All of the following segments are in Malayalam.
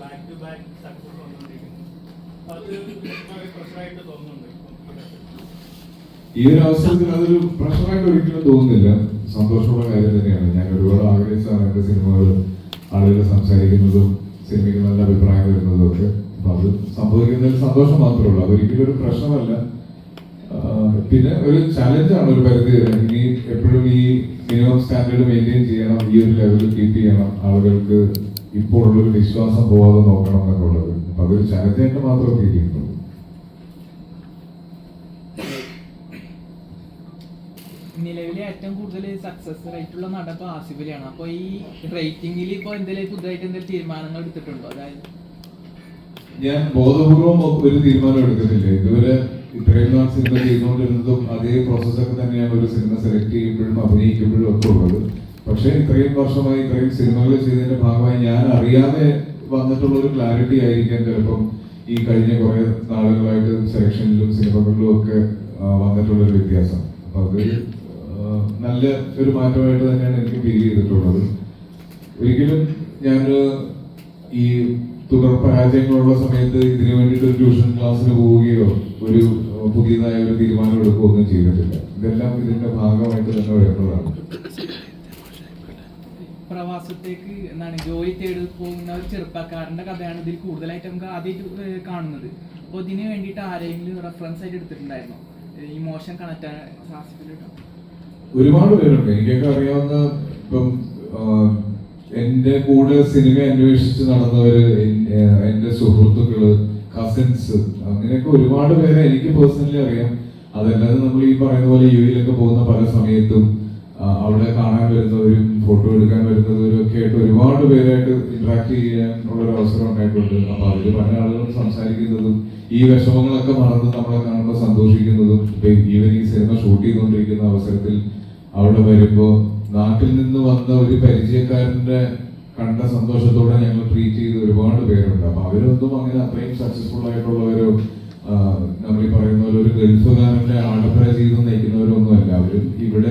ബാക്ക് ടു ബാക്ക് സക്സസ് വന്നുകൊണ്ടിരിക്കുന്നു. അത് പ്രശ്നമായിട്ട് തോന്നുന്നുണ്ട് ഈ ഒരു അവസരത്തിൽ അതൊരു പ്രശ്നമായിട്ട് ഒരിക്കലും തോന്നുന്നില്ല. സന്തോഷമുള്ള കാര്യം തന്നെയാണ്. ഞാൻ ഒരുപാട് ആഗ്രഹിച്ചാണ് എന്റെ സിനിമകൾ ആളുകൾ സംസാരിക്കുന്നതും സിനിമയ്ക്ക് നല്ല അഭിപ്രായം വരുന്നതും ഒക്കെ. അപ്പൊ അത് സംഭവിക്കുന്നതിൽ സന്തോഷം മാത്രമേ ഉള്ളൂ. അതൊരിക്കലും ഒരു പ്രശ്നമല്ല. പിന്നെ ഒരു ചലഞ്ചാണ് ഒരു പരിധി വരെ. ഇനി എപ്പോഴും ഈ മിനിമം സ്റ്റാൻഡേർഡ് മെയിന്റെയിൻ ചെയ്യണം ഈ ഒരു ലെവലിൽ കീപ്പ് ചെയ്യണം ആളുകൾക്ക് ഇപ്പോൾ ഉള്ളൊരു വിശ്വാസം പോവാതെ നോക്കണം എന്നുള്ളത്. അതൊരു ചലഞ്ചായിട്ട് മാത്രമേ ഫീൽ ചെയ്യുന്നുള്ളൂ നിലവിലെ ഏറ്റവും കൂടുതൽ സക്സസ് റേറ്റ് ഉള്ള നട ഇപ്പൊ ആസിഫലിയാണ് അപ്പൊ ഈ റേറ്റിംഗിൽ ഇപ്പൊ എന്തെങ്കിലും പുതുതായിട്ട് എന്തെങ്കിലും തീരുമാനങ്ങൾ എടുത്തിട്ടുണ്ടോ? അതായത് ഞാൻ ബോധപൂർവം ഒരു തീരുമാനം എടുക്കുന്നില്ല ഇതുവരെ ഇത്രയും നാൾ സിനിമ ചെയ്തുകൊണ്ടിരുന്നതും അതേ പ്രോസസ്സൊക്കെ തന്നെയാണ് ഒരു സിനിമ സെലക്ട് ചെയ്യുമ്പോഴും അഭിനയിക്കുമ്പോഴും ഒക്കെ ഉള്ളത്. പക്ഷേ ഇത്രയും വർഷമായി ഇത്രയും സിനിമകൾ ചെയ്തതിന്റെ ഭാഗമായി ഞാൻ അറിയാതെ വന്നിട്ടുള്ള ഒരു ക്ലാരിറ്റി ആയിരിക്കാം ചിലപ്പം ഈ കഴിഞ്ഞ കുറെ നാളുകളായിട്ട് സെലക്ഷനിലും സിനിമകളിലും ഒക്കെ വന്നിട്ടുള്ള ഒരു വ്യത്യാസം. അപ്പൊ അത് നല്ല ഒരു മാറ്റമായിട്ട് തന്നെയാണ് എനിക്ക് ഫീൽ ചെയ്തിട്ടുള്ളത്. ഒരിക്കലും ഞാൻ ഈ തുടർ പരാജയങ്ങളുള്ള സമയത്ത് ഇതിനു വേണ്ടിയിട്ട് ഒരു ട്യൂഷൻ ക്ലാസ്സിന് പോവുകയോ ഒരു പുതിയതായ ഒരു തീരുമാനം എടുക്കുകയോ ഒന്നും ചെയ്തിട്ടില്ല. ഇതെല്ലാം ഇതിന്റെ ഭാഗമായിട്ട് തന്നെ വരുന്നതാണ്. പ്രവാസത്തേക്ക് എന്താണ് ജോലി തേടി പോകുന്ന ഒരു ചെറുപ്പക്കാരന്റെ കഥയാണ് ഇതിൽ കൂടുതലായിട്ട് നമുക്ക് ആദ്യമായിട്ട് കാണുന്നത്. അപ്പോൾ ഇതിന് വേണ്ടിയിട്ട് ആരെങ്കിലും റെഫറൻസ് ആയിട്ട് എടുത്തിട്ടുണ്ടായിരുന്നോ? ഇമോഷൻ ആസിഫിലിട്ടോ ഒരുപാട് പേരുണ്ട്. എനിക്കൊക്കെ അറിയാവുന്ന ഇപ്പം എന്റെ കൂടെ സിനിമ അന്വേഷിച്ച് നടന്നവര് എന്റെ സുഹൃത്തുക്കൾ കസിൻസ് അങ്ങനെയൊക്കെ ഒരുപാട് പേരെ എനിക്ക് പേഴ്സണലി അറിയാം. അതല്ലാതെ നമ്മൾ ഈ പറയുന്ന പോലെ യു എയിലൊക്കെ പോകുന്ന പല സമയത്തും അവിടെ കാണാൻ വരുന്നവരും ഫോട്ടോ എടുക്കാൻ വരുന്നവരും ഒക്കെ ആയിട്ട് ഒരുപാട് പേരായിട്ട് ഇന്ററാക്ട് ചെയ്യാൻ ഉള്ള ഒരു അവസരം ഉണ്ടായിട്ടുണ്ട്. അപ്പൊ അതിൽ പല ആളുകളും സംസാരിക്കുന്നതും ഈ വിഷമങ്ങളൊക്കെ മറന്ന് നമ്മളെ കാണുമ്പോൾ സന്തോഷിക്കുന്നതും ഇപ്പൊ ഈവൻ ഈ സിനിമ ഷൂട്ട് ചെയ്തുകൊണ്ടിരിക്കുന്ന അവസരത്തിൽ അവിടെ വരുമ്പോൾ നാട്ടിൽ നിന്ന് വന്ന ഒരു പരിചയക്കാരന്റെ കണ്ട സന്തോഷത്തോടെ ഞങ്ങൾ ട്രീറ്റ് ചെയ്ത ഒരുപാട് പേരുണ്ട്. അപ്പൊ അവരൊന്നും അങ്ങനെ അത്രയും സക്സസ്ഫുൾ ആയിട്ടുള്ള ഒരു നമ്മൾ ഈ പറയുന്ന ഒരു ഗൾഫുകാരന്റെ ആഡംബര ജീവിതം നയിക്കുന്നവരൊന്നും അല്ല അവരും ഇവിടെ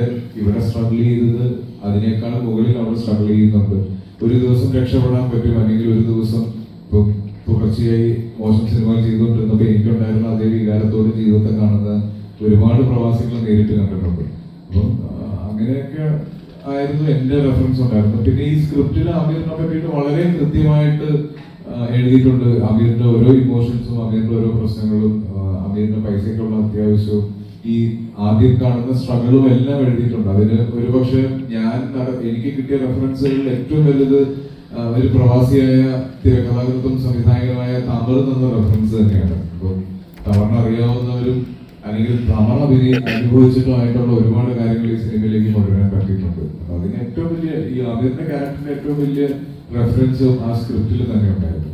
ഇവിടെ സ്ട്രഗിൾ ചെയ്തത് അതിനേക്കാൾ മുകളിൽ അവിടെ സ്ട്രഗിൾ ചെയ്യുന്നുണ്ട്. ഒരു ദിവസം രക്ഷപ്പെടാൻ പറ്റും അല്ലെങ്കിൽ ഒരു ദിവസം ഇപ്പം തുടർച്ചയായി മോശം സിനിമകൾ ചെയ്തുകൊണ്ടിരുന്നപ്പോൾ എനിക്കുണ്ടായിരുന്ന അതേ വികാരത്തോടെ ജീവിതത്തെ കാണുന്ന ഒരുപാട് പ്രവാസികൾ നേരിട്ട് കണ്ടിട്ടുണ്ട്. അപ്പം അങ്ങനെയൊക്കെ ആയിരുന്നു എന്റെ റെഫറൻസ് ഉണ്ടായിരുന്നത്. പിന്നെ ഈ സ്ക്രിപ്റ്റിൽ അമീറിനെ പറ്റിയിട്ട് വളരെ കൃത്യമായിട്ട് എഴുതിയിട്ടുണ്ട്. അമീറിന്റെ ഓരോ ഇമോഷൻസും അമീറിന്റെ ഓരോ പ്രശ്നങ്ങളും അമീറിന്റെ പൈസയ്ക്കുള്ള അത്യാവശ്യവും ഈ ആദ്യം കാണുന്ന സ്ട്രഗിളും എല്ലാം എഴുതിയിട്ടുണ്ട്. അതിന് ഒരുപക്ഷെ ഞാൻ എനിക്ക് കിട്ടിയ റെഫറൻസുകളിൽ ഏറ്റവും വലുത് ഒരു പ്രവാസിയായ തിരക്കഥാകൃത്തും സംവിധായകനുമായ താമർ എന്ന റെഫറൻസ് തന്നെയാണ്. അപ്പം തവണ അറിയാവുന്നവരും അല്ലെങ്കിൽ തവണ അഭിനയം അനുഭവിച്ചിട്ടുമായിട്ടുള്ള ഒരുപാട് കാര്യങ്ങൾ ഈ സിനിമയിലേക്ക് കൊണ്ടുവരാൻ പറ്റിയിട്ടുണ്ട്. അതിന് ഏറ്റവും വലിയ ഈ അമീറിന്റെ ക്യാരക്ടറിന്റെ ഏറ്റവും വലിയ റെഫറൻസും ആ സ്ക്രിപ്റ്റിൽ തന്നെ ഉണ്ടായിരുന്നു.